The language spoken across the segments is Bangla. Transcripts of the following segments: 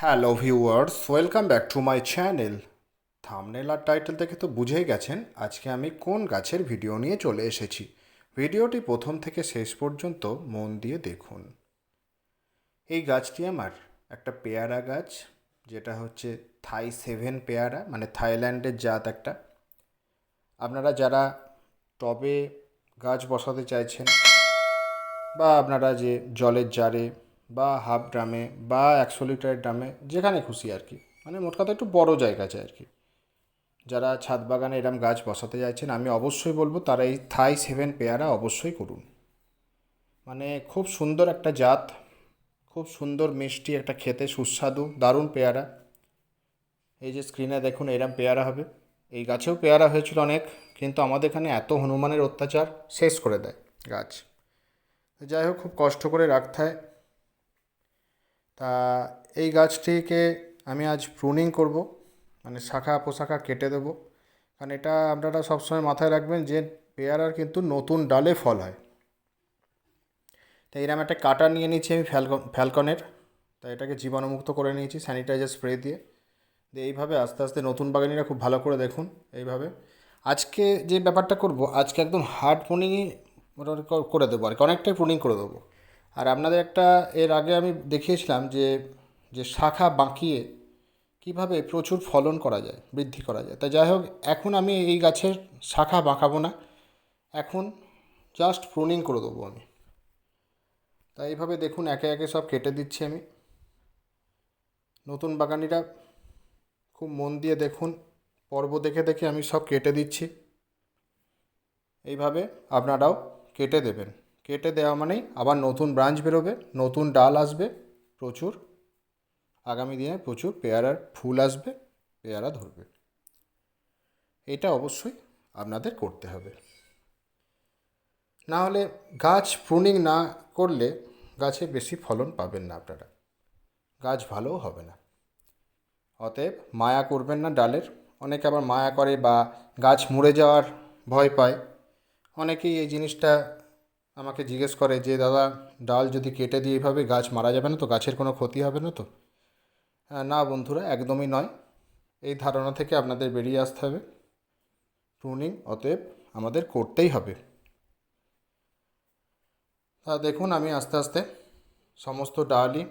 Hello viewers welcome back to my channel thumbnail R title দেখে তো বুঝেই গেছেন আজকে আমি কোন গাছের ভিডিও নিয়ে চলে এসেছি। ভিডিওটি প্রথম থেকে শেষ পর্যন্ত মন দিয়ে দেখুন। এই গাছটি আমার একটা পেয়ারা গাছ, যেটা হচ্ছে থাই সেভেন পেয়ারা মানে থাইল্যান্ডের জাত একটা। আপনারা যারা টবে গাছ বসাতে চাইছেন, বা আপনারা যে জলের জারে বা হাফ ড্রামে বা একশো লিটারের ড্রামে, যেখানে খুশি আর কি। মানে মোট কথা একটু বড় জায়গা চাই আর কি। যারা ছাদ বাগানে এরম গাছ বসাতে চাইছেন আমি অবশ্যই বলব তারা এই থাই সেভেন পেয়ারা অবশ্যই করুন। মানে খুব সুন্দর একটা জাত, খুব সুন্দর মিষ্টি একটা খেতে সুস্বাদু, দারুণ পেয়ারা। এই যে স্ক্রিনে দেখুন, এরম পেয়ারা হবে। এই গাছেও পেয়ারা হয়েছিল অনেক, কিন্তু আমাদের এখানে এত হনুমানের অত্যাচার শেষ করে দেয় গাছ। যাই হোক, খুব কষ্ট করে রাখতে হয়। তা এই গাছটিকে আমি আজ প্রুনিং করব মানে শাখা পোশাখা কেটে দেবো। কারণ এটা আপনারা সবসময় মাথায় রাখবেন যে পেয়ারার কিন্তু নতুন ডালে ফল হয়। তাই এরকম একটা কাটা নিয়ে নিচ্ছি আমি ফ্যালকন, ফ্যালকনের। তাই এটাকে জীবাণুমুক্ত করে নিয়েছি স্যানিটাইজার স্প্রে দিয়ে। দিয়ে এইভাবে আস্তে আস্তে নতুন বাগানিরা খুব ভালো করে দেখুন এইভাবে। আজকে যে ব্যাপারটা করব, আজকে একদম হার্ড প্রুনিংই করে দেবো আর কি, অনেকটাই প্রুনিং করে দেবো। আর আপনাদের একটা এর আগে আমি দেখিয়েছিলাম যে যে শাখা বাঁকিয়ে কীভাবে প্রচুর ফলন করা যায়, বৃদ্ধি করা যায়। তা যাই হোক, এখন আমি এই গাছের শাখা বাঁকাবো না। এখন জাস্ট প্রুনিং করে দেবো আমি। তাই এইভাবে দেখুন, একে একে সব কেটে দিচ্ছি আমি। নতুন বাগানিরা খুব মন দিয়ে দেখুন, পর্ব দেখে দেখে আমি সব কেটে দিচ্ছি। এইভাবে আপনারাও কেটে দেবেন। কেটে দেওয়া মানেই আবার নতুন ব্রাঞ্চ বেরোবে, নতুন ডাল আসবে, প্রচুর, আগামী দিনে প্রচুর পেয়ারার ফুল আসবে, পেয়ারা ধরবে। এটা অবশ্যই আপনাদের করতে হবে। না হলে গাছ প্রুনিং না করলে গাছে বেশি ফলন পাবেন না আপনারা। গাছ ভালোও হবে না। অতএব মায়া করবেন না ডালের। অনেকে আবার মায়া করে বা গাছ মরে যাওয়ার ভয় পায়। অনেকেই এই জিনিসটা আমাকে জিজ্ঞেস করে যে দাদা ডাল যদি কেটে দিয়ে এইভাবে গাছ মারা যাবে না তো গাছের কোনো ক্ষতি হবে না তো? আহ, না বন্ধুরা একদমই নয়। এই ধারণা থেকে আপনাদের বেরিয়ে আসতে হবে। প্রুনিং অতএব আমাদের করতেই হবে। তা দেখুন আমি আস্তে আস্তে সমস্ত ডালই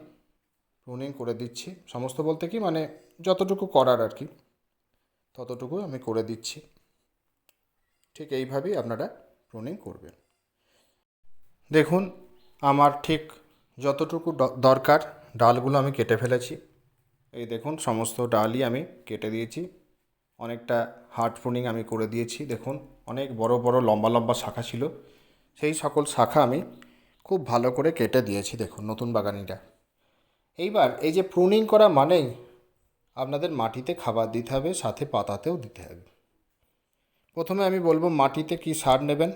প্রুনিং করে দিচ্ছি। সমস্ত বলতে কি মানে যতটুকু করার আর কি ততটুকু আমি করে দিচ্ছি। ঠিক এইভাবেই আপনারা প্রুনিং করবেন। দেখুন, আমার ঠিক যতটুকু দরকার, ডালগুলো আমি কেটে ফেলেছি। এই দেখুন, সমস্ত ডালই আমি কেটে দিয়েছি। অনেকটা হার্ড প্রুনিং আমি করে দিয়েছি। দেখুন, অনেক বড় বড়, লম্বা লম্বা শাখা ছিল। সেই সকল শাখা আমি খুব ভালো করে কেটে দিয়েছি। দেখুন, নতুন বাগানিটা। এইবার এই যে প্রুনিং করা মানেই আপনাদের মাটিতে খাবার দিতে হবে, সাথে পাতাতেও দিতে হবে। প্রথমে আমি বলব মাটিতে কি সার নেবেন?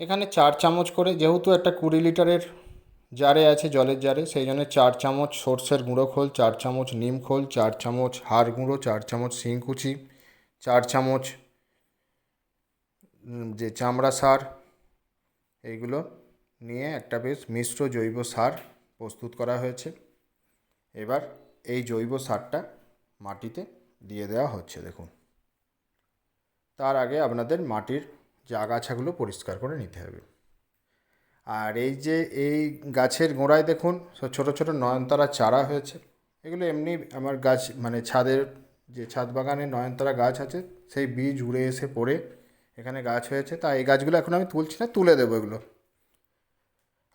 এখানে চার চামচ করে, যেহেতু একটা কুড়ি লিটারের জারে আছে জলের জারে, সেই জন্য চার চামচ সর্ষের গুঁড়ো খোল, চার চামচ নিম খোল, চার চামচ হাড় গুঁড়ো, চার চামচ শিংকুচি চার চামচ যে চামড়া সার, এইগুলো নিয়ে একটা বেশ মিশ্র জৈব সার প্রস্তুত করা হয়েছে। এবার এই জৈব সারটা মাটিতে দিয়ে দেওয়া হচ্ছে, দেখুন। তার আগে আপনাদের মাটির যে আগাছাগুলো পরিষ্কার করে নিতে হবে। আর এই যে এই গাছের গোড়ায় দেখুন ছোটো ছোটো নয়নতারা চারা হয়েছে। এগুলো এমনি আমার গাছ মানে ছাদের যে ছাদ বাগানে নয়নতারা গাছ আছে, সেই বীজ উড়ে এসে পড়ে এখানে গাছ হয়েছে। তা এই গাছগুলো এখন আমি তুলছি না, তুলে দেবো এগুলো।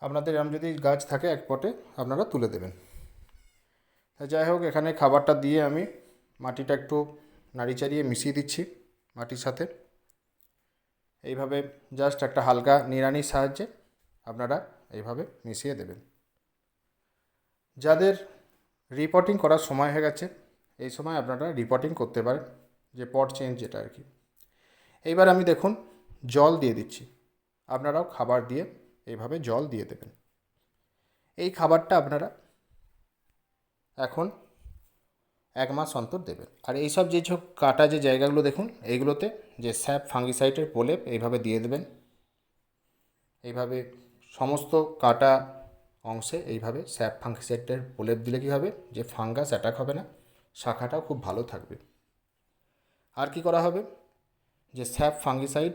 আপনাদের এরম যদি গাছ থাকে এক পটে, আপনারা তুলে দেবেন। তা যাই হোক, এখানে খাবারটা দিয়ে আমি মাটিটা একটু নাড়ি চাড়িয়ে মিশিয়ে দিচ্ছি মাটির সাথে। এইভাবে জাস্ট একটা হালকা নিড়ানির সাহায্যে আপনারা এইভাবে মিশিয়ে দেবেন। যাদের রিপোর্টিং করার সময় হয়ে গেছে, এই সময় আপনারা রিপোর্টিং করতে পারেন, যে পট চেঞ্জ যেটা আর কি। এইবার আমি দেখুন, জল দিয়ে দিচ্ছি। আপনারাও খাবার দিয়ে এইভাবে জল দিয়ে দেবেন। এই খাবারটা আপনারা এখন এক মাস অন্তর দেবেন। আর এইসব যে সব কাটা যে জায়গাগুলো দেখুন, এইগুলোতে যে স্যাপ ফাঙ্গিসাইটের প্রলেপ এইভাবে দিয়ে দেবেন। এইভাবে সমস্ত কাটা অংশে এইভাবে স্যাপ ফাঙ্গিসাইটের প্রলেপ দিলে কী হবে? যে ফাঙ্গাস অ্যাটাক হবে না, শাখাটাও খুব ভালো থাকবে। আর কি করা হবে? যে স্যাপ ফাঙ্গিসাইড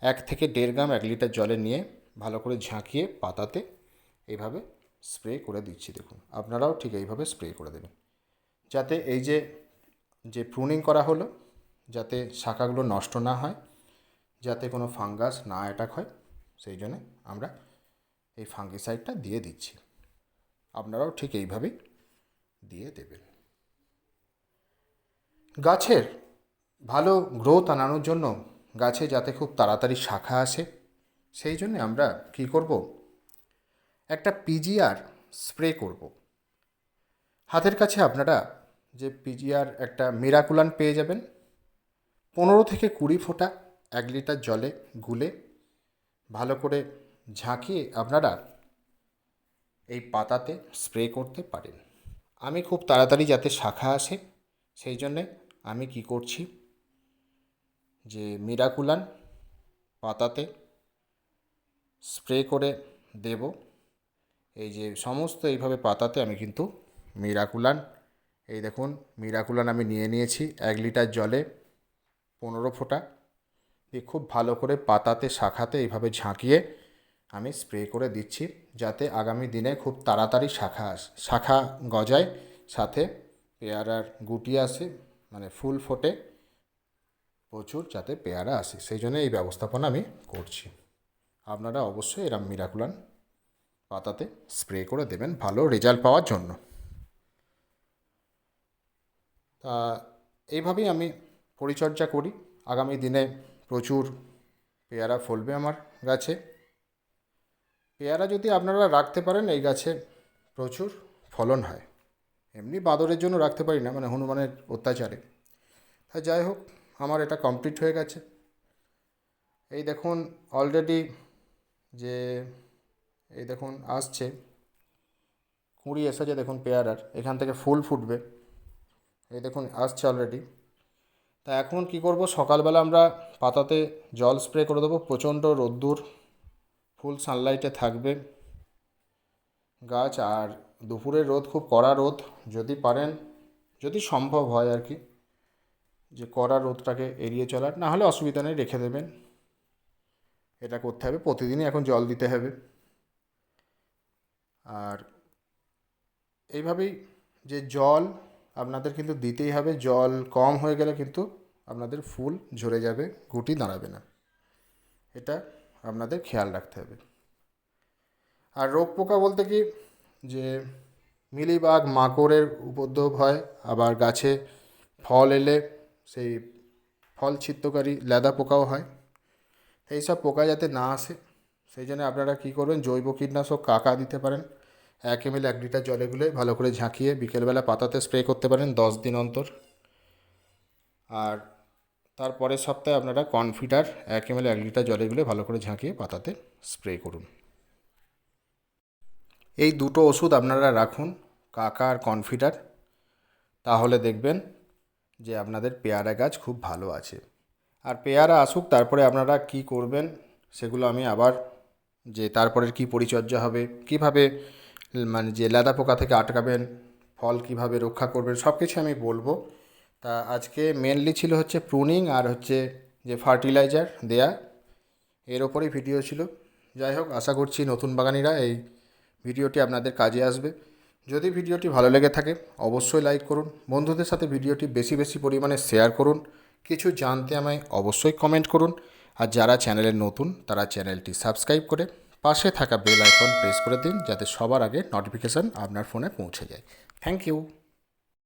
এক থেকে দেড় গ্রাম এক লিটার জলে নিয়ে ভালো করে ঝাঁকিয়ে পাতাতে এইভাবে স্প্রে করে দিচ্ছি দেখুন। আপনারাও ঠিক এইভাবে স্প্রে করে দেবেন। যাতে এই যে যে প্রুনিং করা হলো, যাতে শাখাগুলো নষ্ট না হয়, যাতে কোনো ফাঙ্গাস না অ্যাটাক হয়, সেই জন্য আমরা এই ফাঙ্গিসাইডটা দিয়ে দিচ্ছি। আপনারাও ঠিক এইভাবেই দিয়ে দেবেন। গাছের ভালো গ্রোথ আনানোর জন্য গাছে যাতে খুব তাড়াতাড়ি শাখা আসে, সেই জন্য আমরা কি করব? একটা পিজিআর স্প্রে করব। হাতের কাছে আপনারা যে পিজিআর একটা মিরাকুলান পেয়ে যাবেন। পনেরো থেকে কুড়ি ফোঁটা এক লিটার জলে গুলে ভালো করে ঝাঁকিয়ে আপনারা এই পাতাতে স্প্রে করতে পারেন। আমি খুব তাড়াতাড়ি যাতে শাখা আসে, সেই জন্যে আমি কি করছি, যে মিরাকুলান পাতাতে স্প্রে করে দেব। এই যে সমস্ত এইভাবে পাতাতে আমি কিন্তু মিরাকুলান এই দেখুন, মিরাকুলান আমি নিয়ে নিয়েছি এক লিটার জলে পনেরো ফোঁটা। দিয়ে খুব ভালো করে পাতাতে, শাখাতে এইভাবে ঝাঁকিয়ে আমি স্প্রে করে দিচ্ছি যাতে আগামী দিনে খুব তাড়াতাড়ি শাখা আস, শাখা গজায়। সাথে পেয়ারার গুটি আসে মানে ফুল ফোটে প্রচুর যাতে পেয়ারা আসে। সেই জন্য এই ব্যবস্থাপনা আমি করছি। আপনারা অবশ্যই এরম মিরাকুলান পাতাতে স্প্রে করে দেবেন ভালো রেজাল্ট পাওয়ার জন্য। তা এইভাবেই আমি পরিচর্যা করি। আগামী দিনে প্রচুর পেয়ারা ফলবে আমার গাছে। পেয়ারা যদি আপনারা রাখতে পারেন, এই গাছে প্রচুর ফলন হয়। এমনি বাদরের জন্য রাখতে পারি না মানে হনুমানের অত্যাচারে। তা যাই হোক, আমার এটা কমপ্লিট হয়ে গেছে। এই দেখুন অলরেডি যে, এই দেখুন, আসছে। কুঁড়ি এসেছে দেখুন পেয়ারার, এখান থেকে ফুল ফুটবে। এই দেখুন, আসছে অলরেডি তা এখন কি করব? সকালবেলা আমরা পাতাতে জল স্প্রে করে দেবো। প্রচণ্ড রোদ্দুর ফুল সানলাইটে থাকবে গাছ। আর দুপুরের রোদ, খুব কড়া রোদ। যদি পারেন, যদি সম্ভব হয় আর কি, যে কড়া রোদটাকে এড়িয়ে চলার। না হলে অসুবিধা নেই, রেখে দেবেন। এটা করতে হবে, প্রতিদিনই এখন জল দিতে হবে। আর এইভাবেই যে জল আপনাদের কিন্তু দিতেই হবে, জল কম হয়ে গেলে কিন্তু আপনাদের ফুল ঝরে যাবে গুটি দাঁড়াবে না। এটা আপনাদের খেয়াল রাখতে হবে। আর রোগ পোকা বলতে কি? যে মিলিবাগ মাকড়ের উপদ্রব হয়, আবার গাছে ফল এলে সেই ফল ছিদ্রকারী লেদা পোকাও হয়। এইসব পোকা যাতে না আসে, সেই জন্য আপনারা কী করবেন? জৈব কীটনাশক কাকা দিতে পারেন। এক এম এল এক লিটার জলে গুলে ভালো করে ঝাঁকিয়ে বিকেলবেলা পাতাতে স্প্রে করতে পারেন দশ দিন অন্তর। আর তারপরের সপ্তাহে আপনারা কনফিডার এক এম এল এক লিটার জলে গুলে ভালো করে ঝাঁকিয়ে পাতাতে স্প্রে করুন। এই দুটো ওষুধ আপনারা রাখুন কাকা আর কনফিডার তাহলে দেখবেন যে আপনাদের পেয়ারা গাছ খুব ভালো আছে। আর পেয়ারা আসুক, তারপরে আপনারা কি করবেন সেগুলো আমি আবার যে তারপরের কি পরিচর্যা হবে, কীভাবে মানে যে লেদা পোকা থেকে আটকাবেন, ফল কীভাবে রক্ষা করবেন সব কিছু আমি বলব। তা আজকে মেনলি ছিল হচ্ছে প্রুনিং আর হচ্ছে যে ফার্টিলাইজার দেয়া। এর ওপরেই ভিডিও ছিল। যাই হোক, আশা করছি নতুন বাগানিরা এই ভিডিওটি আপনাদের কাজে আসবে। যদি ভিডিওটি ভালো লেগে থাকে, অবশ্যই লাইক করুন। বন্ধুদের সাথে ভিডিওটি বেশি বেশি পরিমাণে শেয়ার করুন। কিছু জানতে আমায় অবশ্যই কমেন্ট করুন। আর যারা চ্যানেলে নতুন, তারা চ্যানেলটি সাবস্ক্রাইব করে পাশে থাকা বেল আইকন প্রেস করে দিন যাতে সবার আগে নোটিফিকেশান আপনার ফোনে পৌঁছে যায়। Thank you